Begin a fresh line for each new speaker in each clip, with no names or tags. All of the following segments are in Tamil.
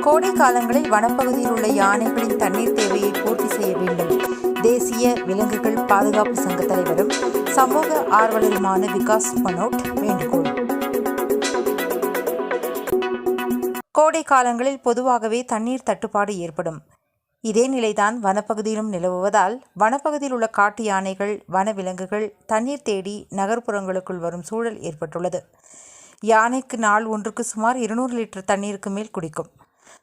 கோடை காலங்களில் வனப்பகுதியில் உள்ள யானைகளின் தண்ணீர் தேவையை பூர்த்தி செய்ய வேண்டும். தேசிய விலங்குகள் பாதுகாப்பு சங்க தலைவரும் சமூக ஆர்வலருமான விகாஸ் மனோட் வேண்டுகோள். கோடை காலங்களில் பொதுவாகவே தண்ணீர் தட்டுப்பாடு ஏற்படும். இதே நிலைதான் வனப்பகுதியிலும் நிலவுவதால் வனப்பகுதியில் உள்ள காட்டு யானைகள் வனவிலங்குகள் தண்ணீர் தேடி நகர்ப்புறங்களுக்குள் வரும் சூழல் ஏற்பட்டுள்ளது. யானைக்கு நாள் ஒன்றுக்கு சுமார் இருநூறு லிட்டர் தண்ணீருக்கு மேல் குடிக்கும்.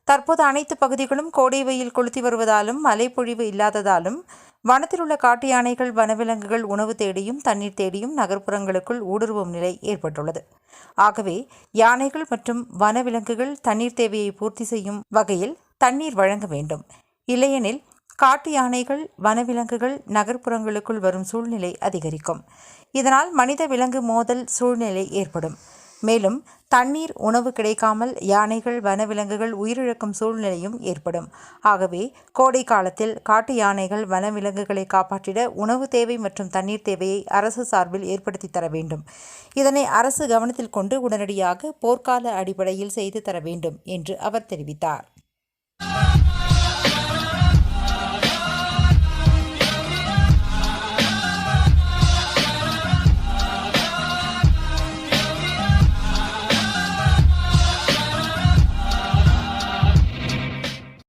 தற்போது அனைத்து பகுதிகளும் கோடை வெயில் கொளுத்தி வருவதாலும் மலைப்பொழிவு இல்லாததாலும் வனத்தில் உள்ள காட்டு யானைகள் வனவிலங்குகள் உணவு தேடியும் தண்ணீர் தேடியும் நகர்ப்புறங்களுக்குள் ஊடுருவும் நிலை ஏற்பட்டுள்ளது. ஆகவே யானைகள் மற்றும் வனவிலங்குகள் தண்ணீர் தேவையை பூர்த்தி செய்யும் வகையில் தண்ணீர் வழங்க வேண்டும். இல்லையெனில் காட்டு யானைகள் வனவிலங்குகள் நகர்ப்புறங்களுக்குள் வரும் சூழ்நிலை அதிகரிக்கும். இதனால் மனித விலங்கு மோதல் சூழ்நிலை ஏற்படும். மேலும் தண்ணீர் உணவு கிடைக்காமல் யானைகள் வனவிலங்குகள் உயிரிழக்கும் சூழ்நிலையும் ஏற்படும். ஆகவே கோடை காலத்தில் காட்டு யானைகள் வனவிலங்குகளை காப்பாற்றிட உணவு தேவை மற்றும் தண்ணீர் தேவையை அரசு சார்பில் ஏற்படுத்தி தர வேண்டும். இதனை அரசு கவனத்தில் கொண்டு உடனடியாக போர்க்கால அடிப்படையில் செய்து தர வேண்டும் என்று அவர் தெரிவித்தார்.